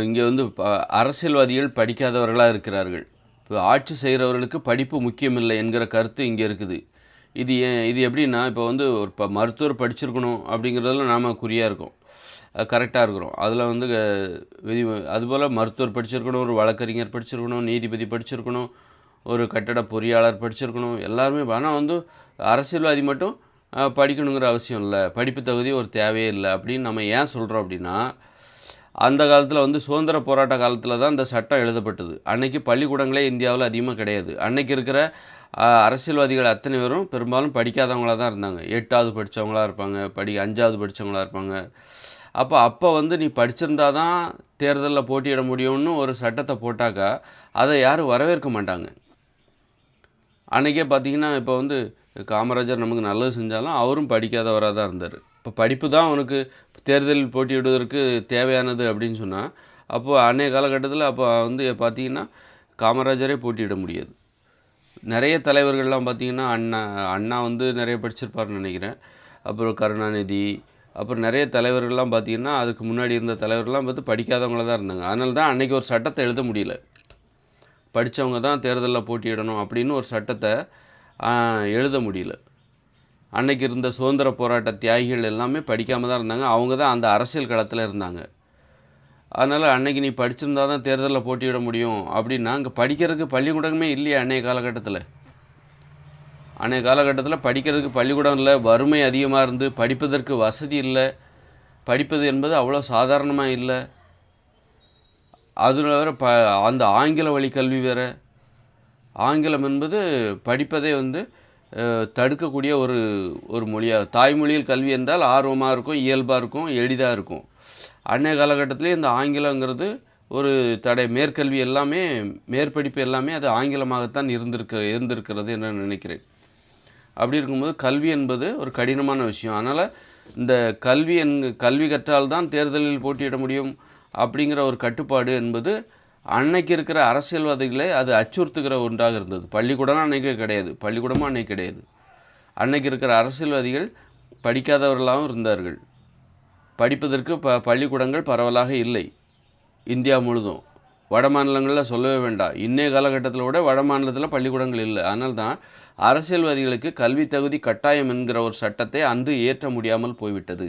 இங்கே வந்து ப- அரசியல்வாதிகள் படிக்காதவர்களாக இருக்கிறார்கள். இப்போ ஆட்சி செய்கிறவர்களுக்கு படிப்பு முக்கியமில்லை என்கிற கருத்து இங்கே இருக்குது. இது ஏன் இது எப்படின்னா இப்போ வந்து ஒரு இப்போ மருத்துவர் படிச்சிருக்கணும் அப்படிங்கிறதுல நாம் குறியாக இருக்கோம். கரெக்டாக இருக்கிறோம். அதில் வந்து விதி அதுபோல் மருத்துவர் படிச்சிருக்கணும் ஒரு வழக்கறிஞர் படிச்சிருக்கணும் நீதிபதி படிச்சிருக்கணும் ஒரு கட்டட பொறியாளர் படிச்சிருக்கணும் எல்லாருமே ஆனால் வந்து அரசியல்வாதி மட்டும் படிக்கணுங்கிற அவசியம் இல்லை. படிப்பு தகுதி ஒரு தேவையே இல்லை அப்படின்னு நம்ம ஏன் சொல்கிறோம் அப்படின்னா அந்த காலத்தில் வந்து சுதந்திர போராட்ட காலத்தில் தான் இந்த சட்டம் எழுதப்பட்டது. அன்னைக்கு பள்ளிக்கூடங்களே இந்தியாவில் அதிகமாக கிடையாது. அன்னைக்கு இருக்கிற அரசியல்வாதிகள் அத்தனை பேரும் பெரும்பாலும் படிக்காதவங்களாக தான் இருந்தாங்க. எட்டாவது படித்தவங்களா இருப்பாங்க படி அஞ்சாவது படித்தவங்களாக இருப்பாங்க. அப்போ அப்போ வந்து நீ படிச்சிருந்தா தான் தேர்தலில் போட்டியிட முடியும்னு ஒரு சட்டத்தை போட்டாக்கா அதை யாரும் வரவேற்க மாட்டாங்க. அன்றைக்கே பார்த்தீங்கன்னா இப்போ வந்து காமராஜர் நமக்கு நல்லது செஞ்சாலும் அவரும் படிக்காதவராக தான் இருந்தார். இப்போ படிப்பு தான் அவனுக்கு தேர்தலில் போட்டியிடுவதற்கு தேவையானது அப்படின்னு சொன்னால் அப்போது அன்றைய காலகட்டத்தில் அப்போ வந்து பார்த்தீங்கன்னா காமராஜரே போட்டியிட முடியாது. நிறைய தலைவர்கள்லாம் பார்த்தீங்கன்னா அண்ணா அண்ணா வந்து நிறைய படிச்சிருப்பாருன்னு நினைக்கிறேன். அப்புறம் கருணாநிதி அப்புறம் நிறைய தலைவர்கள்லாம் பார்த்தீங்கன்னா அதுக்கு முன்னாடி இருந்த தலைவர்கள்லாம் பார்த்து படிக்காதவங்கள தான் இருந்தாங்க. அதனால தான் அன்றைக்கி ஒரு சட்டத்தை எழுத முடியல. படித்தவங்க தான் தேர்தலில் போட்டியிடணும் அப்படின்னு ஒரு சட்டத்தை எழுத முடியல. அன்னைக்கு இருந்த சுதந்திர போராட்ட தியாகிகள் எல்லாமே படிக்காமல் தான் இருந்தாங்க. அவங்க தான் அந்த அரசியல் களத்தில் இருந்தாங்க. அதனால் அன்னைக்கு நீ படிச்சிருந்தா தான் தேர்தலில் போட்டியிட முடியும். அப்படின்னா அங்கே படிக்கிறதுக்கு பள்ளிக்கூடமே இல்லையா அன்னைய காலகட்டத்தில். அன்னைய காலகட்டத்தில் படிக்கிறதுக்கு பள்ளிக்கூடம் இல்லை வறுமை அதிகமாக இருந்து படிப்பதற்கு வசதி இல்லை. படிப்பது என்பது அவ்வளோ சாதாரணமாக இல்லை. அதில் வேறு ப அந்த ஆங்கில வழி கல்வி வேறு. ஆங்கிலம் என்பது படிப்பதே வந்து தடுக்கக்கூடிய ஒரு ஒரு மொழியாக தாய்மொழியில் கல்வி என்றால் ஆர்வமாக இருக்கும் இயல்பாக இருக்கும் எளிதாக இருக்கும். அன்னைய காலகட்டத்திலே இந்த ஆங்கிலங்கிறது ஒரு தடை. மேற்கல்வி எல்லாமே மேற்படிப்பு எல்லாமே அது ஆங்கிலமாகத்தான் இருந்திருக்க இருந்திருக்கிறது என்று நினைக்கிறேன். அப்படி இருக்கும்போது கல்வி என்பது ஒரு கடினமான விஷயம். அதனால் இந்த கல்வி என் கல்வி கற்றால் தான் தேர்தலில் போட்டியிட முடியும் அப்படிங்கிற ஒரு கட்டுப்பாடு என்பது அன்னைக்கு இருக்கிற அரசியல்வாதிகளை அது அச்சுறுத்துகிற ஒன்றாக இருந்தது. பள்ளிக்கூடம் அன்னைக்கு கிடையாது. பள்ளிக்கூடமும் அன்னைக்கு கிடையாது. அன்னைக்கு இருக்கிற அரசியல்வாதிகள் படிக்காதவர்களாகவும் இருந்தார்கள். படிப்பதற்கு ப பள்ளிக்கூடங்கள் பரவலாக இல்லை. இந்தியா முழுதும். வட மாநிலங்களில் சொல்லவே வேண்டாம். இன்னைய காலகட்டத்தில் விட வட மாநிலத்தில் பள்ளிக்கூடங்கள் இல்லை. அதனால் தான் அரசியல்வாதிகளுக்கு கல்வி தகுதி கட்டாயம் என்கிற ஒரு சட்டத்தை அன்று ஏற்ற முடியாமல் போய்விட்டது.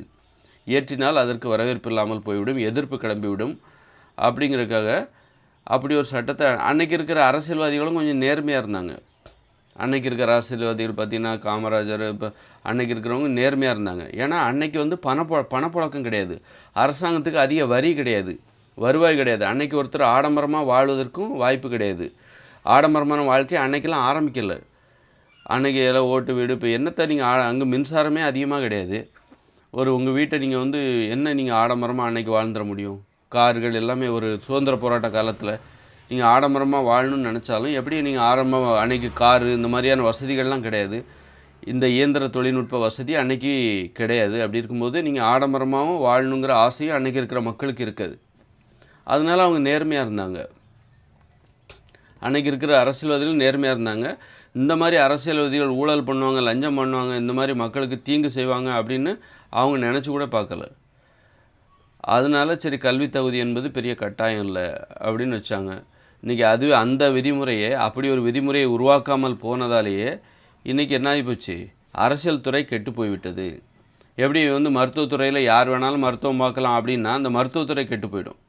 ஏற்றினால் அதற்கு வரவேற்பு இல்லாமல் போய்விடும். எதிர்ப்பு கிளம்பிவிடும். அப்படிங்கிறதுக்காக அப்படி ஒரு சட்டத்தை அன்னைக்கு இருக்கிற அரசியல்வாதிகளும் கொஞ்சம் நேர்மையாக இருந்தாங்க. அன்னைக்கு இருக்கிற அரசியல்வாதிகள் பார்த்தீங்கன்னா காமராஜர் இப்போ அன்னைக்கு இருக்கிறவங்க நேர்மையாக இருந்தாங்க. ஏன்னா அன்னைக்கு வந்து பணப்பொ பணப்புழக்கம் கிடையாது. அரசாங்கத்துக்கு அதிக வரி கிடையாது. வருவாய் கிடையாது. அன்னைக்கு ஒருத்தர் ஆடம்பரமாக வாழ்வதற்கும் வாய்ப்பு கிடையாது. ஆடம்பரமான வாழ்க்கை அன்னைக்கெல்லாம் ஆரம்பிக்கலை. அன்னைக்கு எல்லாம் ஓட்டு வீடு இப்போ என்னத்தை நீங்கள் அங்கே மின்சாரமே அதிகமாக கிடையாது. ஒரு உங்கள் வீட்டை நீங்கள் வந்து என்ன நீங்கள் ஆடம்பரமாக அன்னைக்கு வாழ்ந்துட முடியும்? கார்கள் எல்லாமே ஒரு சுதந்திர போராட்ட காலத்தில் நீங்கள் ஆடம்பரமாக வாழணும்னு நினச்சாலும் எப்படி நீங்கள் ஆரம்ப அன்னைக்கு காரு இந்த மாதிரியான வசதிகள்லாம் கிடையாது. இந்த இயந்திர தொழில்நுட்ப வசதி அன்னைக்கு கிடையாது. அப்படி இருக்கும்போது நீங்கள் ஆடம்பரமாகவும் வாழணுங்கிற ஆசையும் அன்னைக்கு இருக்கிற மக்களுக்கு இருக்காது. அதனால அவங்க நேர்மையாக இருந்தாங்க. அன்னைக்கு இருக்கிற அரசியல்வாதிகள் நேர்மையாக இருந்தாங்க. இந்த மாதிரி அரசியல்வாதிகள் ஊழல் பண்ணுவாங்க லஞ்சம் பண்ணுவாங்க இந்த மாதிரி மக்களுக்கு தீங்கு செய்வாங்க அப்படின்னு அவங்க நினச்சி கூட பார்க்கல. அதனால சரி கல்வி தகுதி என்பது பெரிய கட்டாயம் இல்லை அப்படின்னு வச்சாங்க. இன்றைக்கி அதுவே அந்த விதிமுறையை அப்படி ஒரு விதிமுறையை உருவாக்காமல் போனதாலேயே இன்றைக்கி என்ன ஆகி போச்சு? அரசியல் துறை கெட்டு போய்விட்டது எப்படி வந்து மருத்துவத்துறையில் யார் வேணாலும் மருத்துவம் பார்க்கலாம் அப்படின்னா அந்த மருத்துவத்துறை கெட்டு போயிடும்.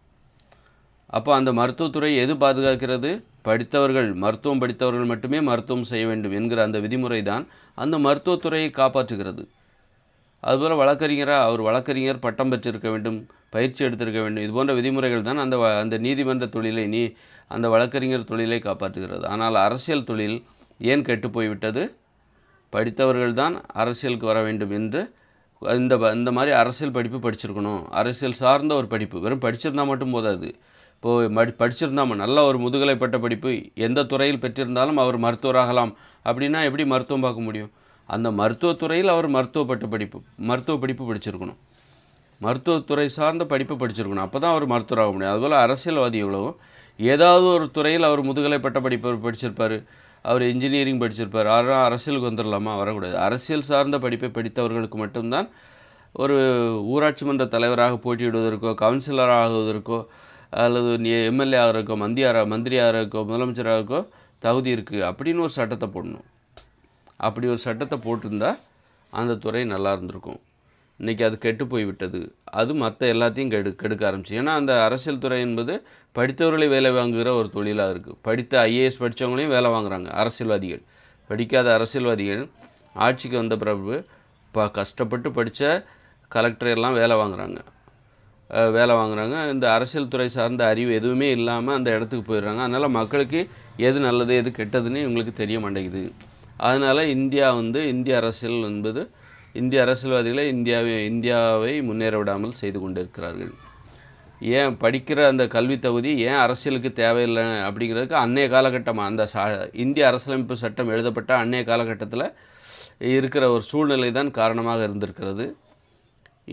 அப்போ அந்த மருத்துவத்துறை எது பாதுகாக்கிறது? படித்தவர்கள் மருத்துவம் படித்தவர்கள் மட்டுமே மருத்துவம் செய்ய வேண்டும் என்கிற அந்த விதிமுறை தான் அந்த மருத்துவத்துறையை காப்பாற்றுகிறது. அதுபோல் வழக்கறிஞராக அவர் வழக்கறிஞர் பட்டம் பெற்றிருக்க வேண்டும் பயிற்சி எடுத்திருக்க வேண்டும். இது போன்ற விதிமுறைகள் தான் அந்த வ- அந்த நீதிமன்ற தொழிலை நீ அந்த வழக்கறிஞர் தொழிலை காப்பாற்றுகிறது. ஆனால் அரசியல் தொழில் ஏன் கெட்டு போய்விட்டது படித்தவர்கள் அரசியலுக்கு வர வேண்டும் என்று இந்த இந்த மாதிரி அரசியல் படிப்பு படிச்சிருக்கணும். அரசியல் சார்ந்த ஒரு படிப்பு. வெறும் படிச்சிருந்தா மட்டும் போதாது. இப்போது மடி படிச்சிருந்தா நல்ல ஒரு முதுகலை பட்ட படிப்பு எந்த துறையில் பெற்றிருந்தாலும் அவர் மருத்துவராகலாம். அப்படின்னா எப்படி மருத்துவம் பார்க்க முடியும்? அந்த மருத்துவத்துறையில் அவர் மருத்துவ பட்ட படிப்பு மருத்துவ படிப்பு படிச்சிருக்கணும். மருத்துவத்துறை சார்ந்த படிப்பு படிச்சிருக்கணும். அப்போ தான் அவர் மருத்துவராக முடியும். அதுபோல் அரசியல்வாதிகளும் ஏதாவது ஒரு துறையில் அவர் முதுகலை பட்ட படிப்பு படிச்சிருப்பார் அவர் இன்ஜினியரிங் படிச்சிருப்பார் ஆனால் அரசியலுக்கு வந்துடலாமா? வரக்கூடாது. அரசியல் சார்ந்த படிப்பை படித்தவர்களுக்கு மட்டும்தான் ஒரு ஊராட்சி மன்ற தலைவராக போட்டியிடுவதற்கோ கவுன்சிலராக ஆகுவதற்கோ அல்லது நீ எம்எல்ஏ ஆகிறக்கோ மந்தியாரா மந்திரியாக இருக்கோ முதலமைச்சராக இருக்கோ தகுதி இருக்குது அப்படின்னு ஒரு சட்டத்தை போடணும். அப்படி ஒரு சட்டத்தை போட்டிருந்தா அந்த துறை நல்லா இருந்திருக்கும். இன்றைக்கி அது கெட்டு போய் விட்டது. அது மற்ற எல்லாத்தையும் கெடு கெடுக்க ஆரம்பிச்சு. ஏன்னா அந்த அரசியல் துறை என்பது படித்தவர்களை வேலை வாங்குகிற ஒரு தொழிலாக இருக்குது படித்த ஐஏஎஸ் படித்தவங்களையும் வேலை வாங்குறாங்க அரசியல்வாதிகள். படிக்காத அரசியல்வாதிகள் ஆட்சிக்கு வந்த பிறகு ப கஷ்டப்பட்டு படித்த கலெக்டர் எல்லாம் வேலை வாங்குறாங்க. வேலை வாங்குறாங்க. இந்த அரசியல் துறை சார்ந்த அறிவு எதுவுமே இல்லாமல் அந்த இடத்துக்கு போயிடுறாங்க. அதனால் மக்களுக்கு எது நல்லது எது கெட்டதுன்னு இவங்களுக்கு தெரிய மாட்டேங்குது. அதனால் இந்தியா வந்து இந்திய அரசியல் என்பது இந்திய அரசியல்வாதிகளை இந்தியாவை இந்தியாவை முன்னேற விடாமல் செய்து கொண்டிருக்கிறார்கள். ஏன் படிக்கிற அந்த கல்வி தகுதி ஏன் அரசியலுக்கு தேவையில்லை அப்படிங்கிறதுக்கு அன்னைய காலகட்டமாக அந்த சா இந்திய அரசியலமைப்பு சட்டம் எழுதப்பட்ட அன்னைய காலகட்டத்தில் இருக்கிற ஒரு சூழ்நிலை தான் காரணமாக இருந்திருக்கிறது.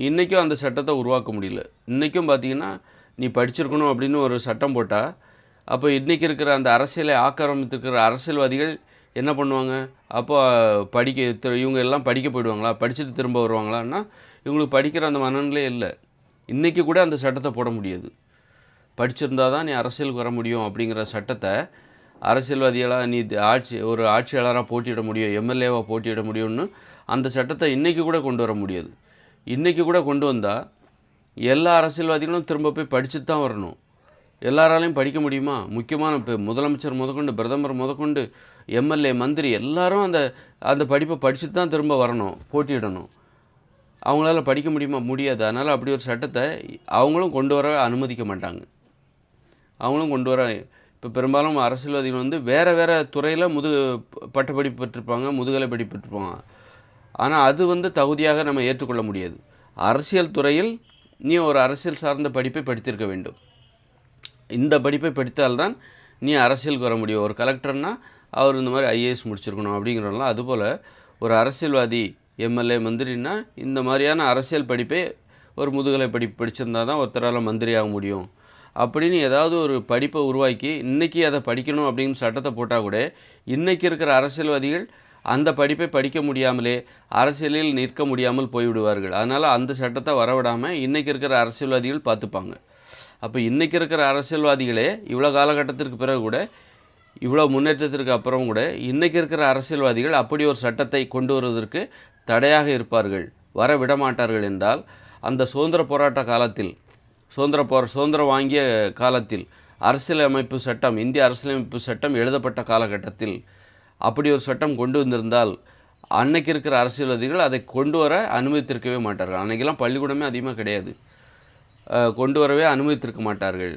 இன்றைக்கும் அந்த சட்டத்தை உருவாக்க முடியல. இன்றைக்கும் பார்த்தீங்கன்னா நீ படிச்சிருக்கணும் அப்படின்னு ஒரு சட்டம் போட்டால் அப்போ இன்றைக்கி இருக்கிற அந்த அரசியலை ஆக்கிரமித்திருக்கிற அரசியல்வாதிகள் என்ன பண்ணுவாங்க? அப்போ படிக்க திரு- இவங்க எல்லாம் படிக்க போயிடுவாங்களா? படிச்சுட்டு திரும்ப வருவாங்களான்னா இவங்களுக்கு படிக்கிற அந்த மனநிலை இல்லை. இன்றைக்கி கூட அந்த சட்டத்தை போட முடியாது. படிச்சிருந்தா தான் நீ அரசியலுக்கு வர முடியும் அப்படிங்கிற சட்டத்தை அரசியல்வாதிகளாக நீ ஆட்சி ஒரு ஆட்சியாளராக போட்டியிட முடியும் எம்எல்ஏவாக போட்டியிட முடியும்னு அந்த சட்டத்தை இன்றைக்கி கூட கொண்டு வர முடியாது. இன்றைக்கி கூட கொண்டு வந்தால் எல்லா அரசியல்வாதிகளும் திரும்ப போய் படிச்சுட்டு தான் வரணும். எல்லாராலையும் படிக்க முடியுமா? முக்கியமான இப்போ முதலமைச்சர் முதற்கொண்டு பிரதமர் முதற்கொண்டு எம்எல்ஏ மந்திரி எல்லாரும் அந்த அந்த படிப்பை படிச்சுட்டு தான் திரும்ப வரணும் போட்டியிடணும். அவங்களால படிக்க முடியுமா? முடியாது. அதனால் அப்படி ஒரு சட்டத்தை அவங்களும் கொண்டு வர அனுமதிக்க மாட்டாங்க. அவங்களும் கொண்டு வர இப்போ பெரும்பாலும் அரசியல்வாதிகள் வந்து வேறு வேறு துறையில் முது பட்டப்படிப்பு பெற்றிருப்பாங்க முதுகலை படிப்பு பெற்றிருப்பாங்க. ஆனால் அது வந்து தகுதியாக நம்ம ஏற்றுக்கொள்ள முடியாது. அரசியல் துறையில் நீ ஒரு அரசியல் சார்ந்த படிப்பை படித்திருக்க வேண்டும். இந்த படிப்பை படித்தால்தான் நீ அரசியலுக்கு வர முடியும். ஒரு கலெக்டர்னால் அவர் இந்த மாதிரி ஐஏஎஸ் முடிச்சிருக்கணும் அப்படிங்கிறலாம் அதுபோல் ஒரு அரசியல்வாதி எம்எல்ஏ மந்திரின்னா இந்த மாதிரியான அரசியல் படிப்பை ஒரு முதுகலை படிப்பு படிச்சிருந்தால் தான் ஒருத்தரால் மந்திரி ஆக முடியும். அப்படின்னு ஏதாவது ஒரு படிப்பை உருவாக்கி இன்றைக்கி அதை படிக்கணும் அப்படின்னு சட்டத்தை போட்டால் கூட இன்றைக்கி இருக்கிற அரசியல்வாதிகள் அந்த படிப்பை படிக்க முடியாமலே அரசியலில் நிற்க முடியாமல் போய்விடுவார்கள். அதனால் அந்த சட்டத்தை வரவிடாமல் இன்றைக்கி இருக்கிற அரசியல்வாதிகள் பார்த்துப்பாங்க. அப்போ இன்றைக்கி இருக்கிற அரசியல்வாதிகளே இவ்வளோ காலகட்டத்திற்கு பிறகு கூட இவ்வளோ முன்னேற்றத்திற்கு அப்புறம் கூட இன்றைக்கி இருக்கிற அரசியல்வாதிகள் அப்படி ஒரு சட்டத்தை கொண்டு வருவதற்கு தடையாக இருப்பார்கள் வர விடமாட்டார்கள் என்றால் அந்த சுதந்திர போராட்ட காலத்தில் சுதந்திர போர சுதந்திரம் வாங்கிய காலத்தில் அரசியலமைப்பு சட்டம் இந்திய அரசியலமைப்பு சட்டம் எழுதப்பட்ட காலகட்டத்தில் அப்படி ஒரு சட்டம் கொண்டு வந்திருந்தால் அன்னைக்கு இருக்கிற அரசியல்வாதிகள் அதை கொண்டு வர அனுமதித்திருக்கவே மாட்டார்கள். அன்றைக்கெல்லாம் பள்ளிக்கூடமே அதிகமாக கிடையாது. கொண்டு வரவே அனுமதித்திருக்க மாட்டார்கள்.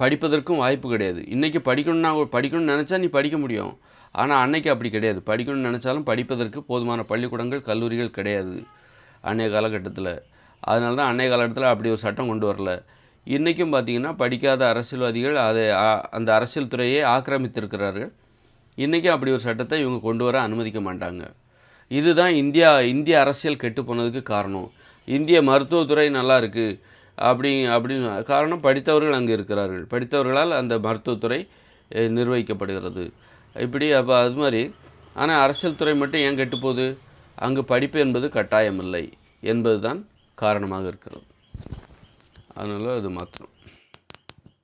படிப்பதற்கும் வாய்ப்பு கிடையாது. இன்றைக்கி படிக்கணும்னா படிக்கணும்னு நினச்சா நீ படிக்க முடியும். ஆனால் அன்னைக்கு அப்படி கிடையாது. படிக்கணும்னு நினச்சாலும் படிப்பதற்கு போதுமான பள்ளிக்கூடங்கள் கல்லூரிகள் கிடையாது அன்றைய காலகட்டத்தில். அதனால தான் அன்றைய காலகட்டத்தில் அப்படி ஒரு சட்டம் கொண்டு வரல. இன்றைக்கும் பார்த்தீங்கன்னா படிக்காத அரசியல்வாதிகள் அதை அந்த அரசியல் துறையை ஆக்கிரமித்திருக்கிறார்கள். இன்றைக்கும் அப்படி ஒரு சட்டத்தை இவங்க கொண்டு வர அனுமதிக்க மாட்டாங்க. இதுதான் இந்தியா இந்திய அரசியல் கெட்டு போனதுக்கு காரணம். இந்திய மருத்துவத்துறை நல்லா இருக்குது அப்படி அப்படின்னு காரணம் படித்தவர்கள் அங்கே இருக்கிறார்கள். படித்தவர்களால் அந்த மருத்துவத்துறை நிர்வகிக்கப்படுகிறது. இப்படி அப்போ அது மாதிரி ஆனால் அரசியல் துறை மட்டும் ஏன் கெட்டுப்போகுது அங்கு படிப்பு என்பது கட்டாயமில்லை என்பதுதான் காரணமாக இருக்கிறது. அதனால் அது மாற்றணும்